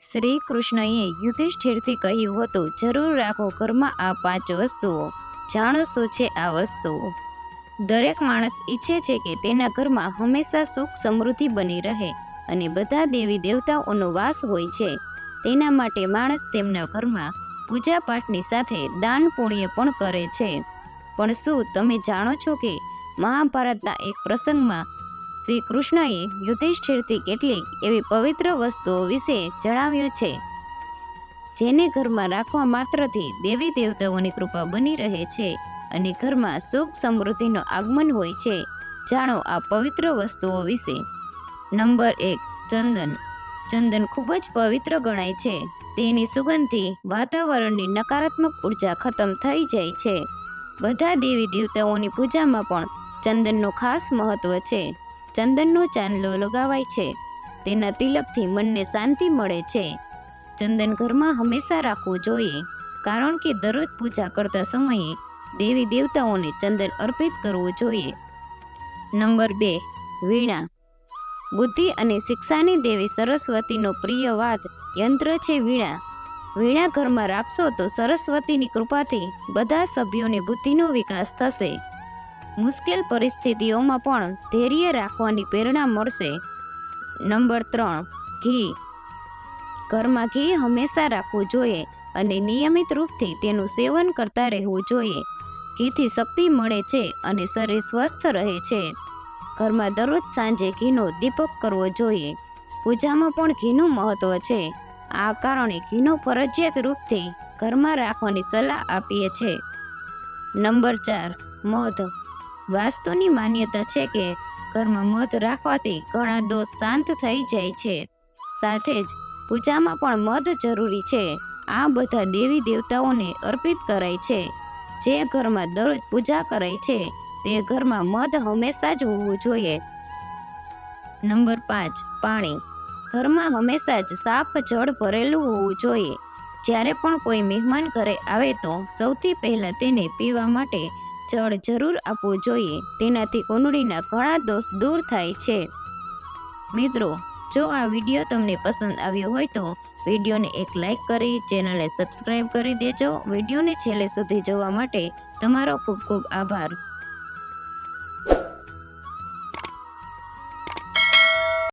શ્રી કૃષ્ણએ યુધિષ્ઠિરથી કહ્યું હતું, જરૂર રાખો ઘરમાં આ પાંચ વસ્તુઓ. જાણો શું છે આ વસ્તુઓ? દરેક માણસ ઈચ્છે છે કે તેના ઘરમાં હંમેશા સુખ સમૃદ્ધિ બની રહે અને બધા દેવી દેવતાઓનો વાસ હોય છે. તેના માટે માણસ તેમના ઘરમાં પૂજા પાઠની સાથે દાન પુણ્ય પણ કરે છે. પણ શું તમે જાણો છો કે મહાભારતના એક પ્રસંગમાં શ્રી કૃષ્ણએ યુધિષ્ઠિરથી કેટલીક એવી પવિત્ર વસ્તુઓ વિશે જણાવ્યું છે, જેને ઘરમાં રાખવા માત્રથી દેવી દેવતાઓની કૃપા બની રહે છે અને ઘરમાં સુખ સમૃદ્ધિનો આગમન હોય છે. જાણો આ પવિત્ર વસ્તુઓ વિશે. નંબર એક, ચંદન. ચંદન ખૂબ જ પવિત્ર ગણાય છે. તેની સુગંધથી વાતાવરણની નકારાત્મક ઊર્જા ખતમ થઈ જાય છે. બધા દેવી દેવતાઓની પૂજામાં પણ ચંદનનું ખાસ મહત્વ છે. ચંદનનો ચાંદલો લગાવાય છે. તેના તિલકથી મનને શાંતિ મળે છે. ચંદન ઘરમાં હંમેશા રાખવું જોઈએ, કારણ કે દરરોજ પૂજા કરતા સમયે દેવી દેવતાઓને ચંદન અર્પિત કરવું જોઈએ. નંબર બે, વીણા. બુદ્ધિ અને શિક્ષાની દેવી સરસ્વતીનો પ્રિય વાદ યંત્ર છે વીણા. વીણા ઘરમાં રાખશો તો સરસ્વતીની કૃપાથી બધા સભ્યોની બુદ્ધિનો વિકાસ થશે. મુશ્કેલ પરિસ્થિતિઓમાં પણ ધૈર્ય રાખવાની પ્રેરણા મળશે. નંબર ત્રણ, ઘી. ઘરમાં ઘી હંમેશા રાખવું જોઈએ અને નિયમિત રૂપથી તેનું સેવન કરતા રહેવું જોઈએ. ઘીથી શક્તિ મળે છે અને શરીર સ્વસ્થ રહે છે. ઘરમાં દરરોજ સાંજે ઘીનો દીપક કરવો જોઈએ. પૂજામાં પણ ઘીનું મહત્વ છે. આ કારણે ઘીનો ફરજિયાત રૂપથી ઘરમાં રાખવાની સલાહ આપીએ છીએ નંબર ચાર, મધ. વાસ્તુની માન્યતા છે કે ઘરમાં મધ રાખવાથી ઘણા દોષ શાંત થઈ જાય છે. સાથે જ પૂજામાં પણ મધ જરૂરી છે. આ બધા દેવી દેવતાઓને અર્પિત કરાય છે. જે ઘરમાં દરરોજ પૂજા કરાય છે, તે ઘરમાં મધ હંમેશા જ હોવું જોઈએ. નંબર પાંચ, પાણી. ઘરમાં હંમેશા જ સાફ જળ, ભરેલું હોવું જોઈએ. જ્યારે પણ કોઈ મહેમાન ઘરે આવે તો સૌથી પહેલાં તેને પીવા માટે જળ જરૂર આપવું જોઈએ. તેનાથી કુંડળીના ઘણા દોષ દૂર થાય છે. મિત્રો, જો આ વીડિયો તમને પસંદ આવ્યો હોય તો વિડીયોને એક લાઈક કરી, ચેનલને સબસ્ક્રાઈબ કરી દેજો. વિડીયોને છેલ્લે સુધી જોવા માટે તમારો ખૂબ ખૂબ આભાર.